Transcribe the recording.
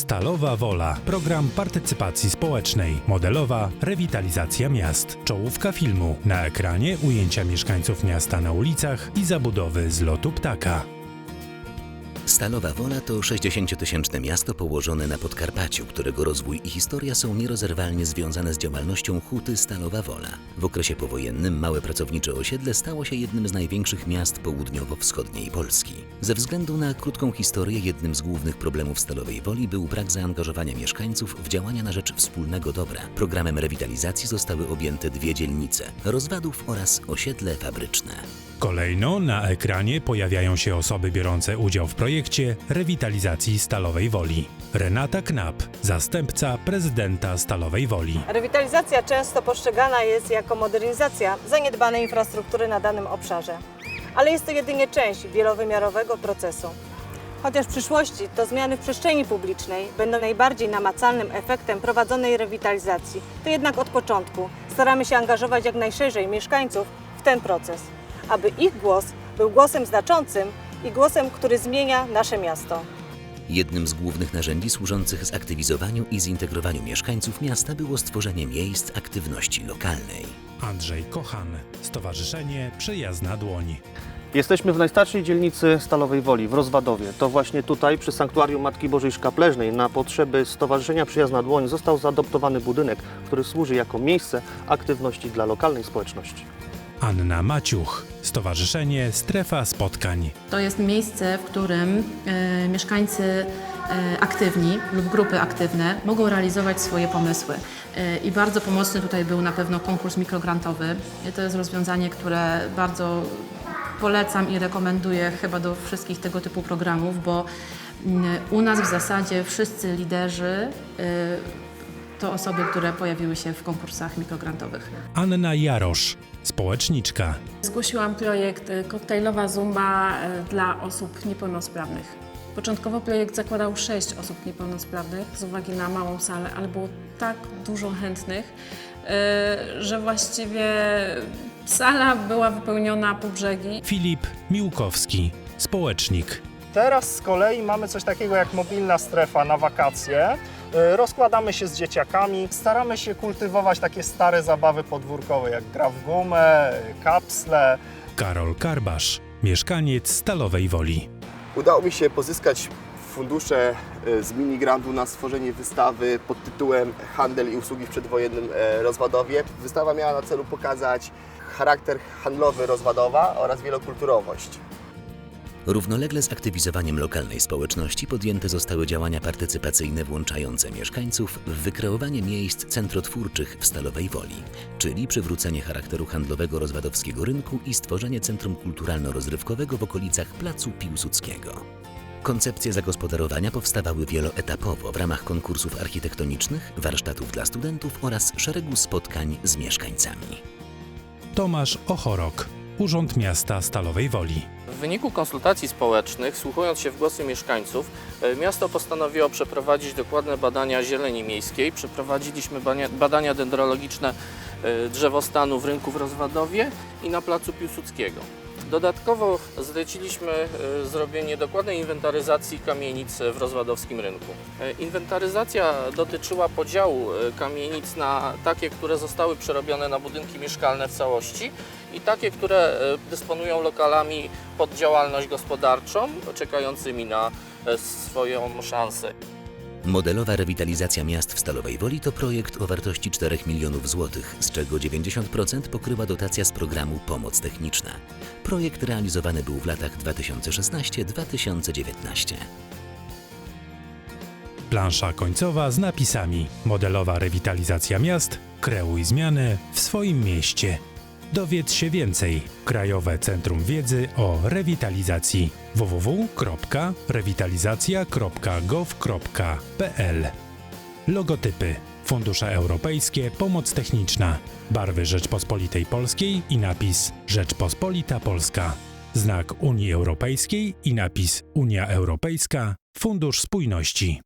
Stalowa Wola. Program partycypacji społecznej. Modelowa rewitalizacja miast. Czołówka filmu. Na ekranie ujęcia mieszkańców miasta na ulicach i zabudowy z lotu ptaka. Stalowa Wola to 60-tysięczne miasto położone na Podkarpaciu, którego rozwój i historia są nierozerwalnie związane z działalnością huty Stalowa Wola. W okresie powojennym małe pracownicze osiedle stało się jednym z największych miast południowo-wschodniej Polski. Ze względu na krótką historię jednym z głównych problemów Stalowej Woli był brak zaangażowania mieszkańców w działania na rzecz wspólnego dobra. Programem rewitalizacji zostały objęte dwie dzielnice – Rozwadów oraz osiedle fabryczne. Kolejno na ekranie pojawiają się osoby biorące udział w projekcie rewitalizacji Stalowej Woli. Renata Knap, zastępca prezydenta Stalowej Woli. Rewitalizacja często postrzegana jest jako modernizacja zaniedbanej infrastruktury na danym obszarze, ale jest to jedynie część wielowymiarowego procesu. Chociaż w przyszłości to zmiany w przestrzeni publicznej będą najbardziej namacalnym efektem prowadzonej rewitalizacji, to jednak od początku staramy się angażować jak najszerzej mieszkańców w ten proces, aby ich głos był głosem znaczącym i głosem, który zmienia nasze miasto. Jednym z głównych narzędzi służących zaktywizowaniu i zintegrowaniu mieszkańców miasta było stworzenie miejsc aktywności lokalnej. Andrzej Kochan, Stowarzyszenie Przyjazna Dłoń. Jesteśmy w najstarszej dzielnicy Stalowej Woli, w Rozwadowie. To właśnie tutaj, przy Sanktuarium Matki Bożej Szkapleżnej, na potrzeby Stowarzyszenia Przyjazna Dłoń został zaadoptowany budynek, który służy jako miejsce aktywności dla lokalnej społeczności. Anna Maciuch, Stowarzyszenie Strefa Spotkań. To jest miejsce, w którym e, mieszkańcy e, aktywni lub grupy aktywne mogą realizować swoje pomysły. E, I bardzo pomocny tutaj był na pewno konkurs mikrograntowy. To jest rozwiązanie, które bardzo polecam i rekomenduję chyba do wszystkich tego typu programów, bo mm, u nas w zasadzie wszyscy liderzy to osoby, które pojawiły się w konkursach mikrograntowych. Anna Jarosz, społeczniczka. Zgłosiłam projekt y, koktajlowa zumba y, dla osób niepełnosprawnych. Początkowo projekt zakładał sześć osób niepełnosprawnych z uwagi na małą salę, ale było tak dużo chętnych, y, że właściwie sala była wypełniona po brzegi. Filip Miłkowski, społecznik. Teraz z kolei mamy coś takiego jak mobilna strefa na wakacje. Y, Rozkładamy się z dzieciakami, staramy się kultywować takie stare zabawy podwórkowe, jak gra w gumę, y, kapsle. Karol Karbasz, mieszkaniec Stalowej Woli. Udało mi się pozyskać fundusze e, z minigrantu na stworzenie wystawy pod tytułem Handel i usługi w przedwojennym e, Rozwadowie. Wystawa miała na celu pokazać charakter handlowy Rozwadowa oraz wielokulturowość. Równolegle z aktywizowaniem lokalnej społeczności podjęte zostały działania partycypacyjne włączające mieszkańców w wykreowanie miejsc centrotwórczych w Stalowej Woli, czyli przywrócenie charakteru handlowego rozwadowskiego rynku i stworzenie centrum kulturalno-rozrywkowego w okolicach Placu Piłsudskiego. Koncepcje zagospodarowania powstawały wieloetapowo w ramach konkursów architektonicznych, warsztatów dla studentów oraz szeregu spotkań z mieszkańcami. Tomasz Ochorok, Urząd Miasta Stalowej Woli. W wyniku konsultacji społecznych, słuchując się w głosy mieszkańców, e, miasto postanowiło przeprowadzić dokładne badania zieleni miejskiej. Przeprowadziliśmy badania dendrologiczne e, drzewostanu w rynku w Rozwadowie i na placu Piłsudskiego. Dodatkowo zleciliśmy e, zrobienie dokładnej inwentaryzacji kamienic w rozwadowskim rynku. Inwentaryzacja dotyczyła podziału kamienic na takie, które zostały przerobione na budynki mieszkalne w całości i takie, które e, dysponują lokalami pod działalność gospodarczą, czekającymi na e, swoją szansę. Modelowa rewitalizacja miast w Stalowej Woli to projekt o wartości 4 milionów złotych, z czego 90% pokryła dotacja z programu Pomoc Techniczna. Projekt realizowany był w latach 2016-2019. Plansza końcowa z napisami Modelowa rewitalizacja miast, kreuj zmiany w swoim mieście. Dowiedz się więcej. Krajowe Centrum Wiedzy o Rewitalizacji. www.rewitalizacja.gov.pl Logotypy. Fundusze Europejskie Pomoc Techniczna. Barwy Rzeczpospolitej Polskiej i napis Rzeczpospolita Polska. Znak Unii Europejskiej i napis Unia Europejska. Fundusz Spójności